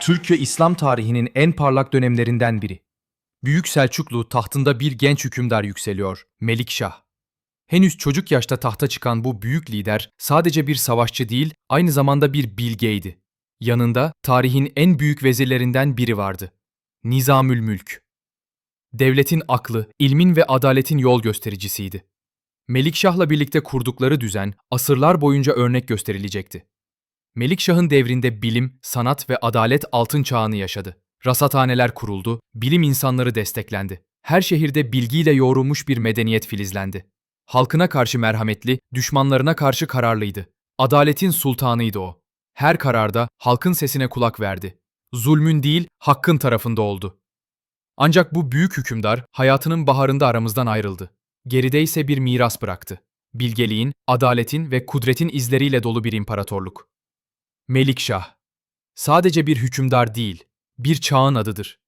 Türk ve İslam tarihinin en parlak dönemlerinden biri. Büyük Selçuklu tahtında bir genç hükümdar yükseliyor, Melikşah. Henüz çocuk yaşta tahta çıkan bu büyük lider sadece bir savaşçı değil, aynı zamanda bir bilgeydi. Yanında tarihin en büyük vezirlerinden biri vardı. Nizamül Mülk. Devletin aklı, ilmin ve adaletin yol göstericisiydi. Melikşah'la birlikte kurdukları düzen asırlar boyunca örnek gösterilecekti. Melikşah'ın devrinde bilim, sanat ve adalet altın çağını yaşadı. Rasathaneler kuruldu, bilim insanları desteklendi. Her şehirde bilgiyle yoğrulmuş bir medeniyet filizlendi. Halkına karşı merhametli, düşmanlarına karşı kararlıydı. Adaletin sultanıydı o. Her kararda halkın sesine kulak verdi. Zulmün değil, hakkın tarafında oldu. Ancak bu büyük hükümdar hayatının baharında aramızdan ayrıldı. Geride ise bir miras bıraktı. Bilgeliğin, adaletin ve kudretin izleriyle dolu bir imparatorluk. Melikşah. Sadece bir hükümdar değil, bir çağın adıdır.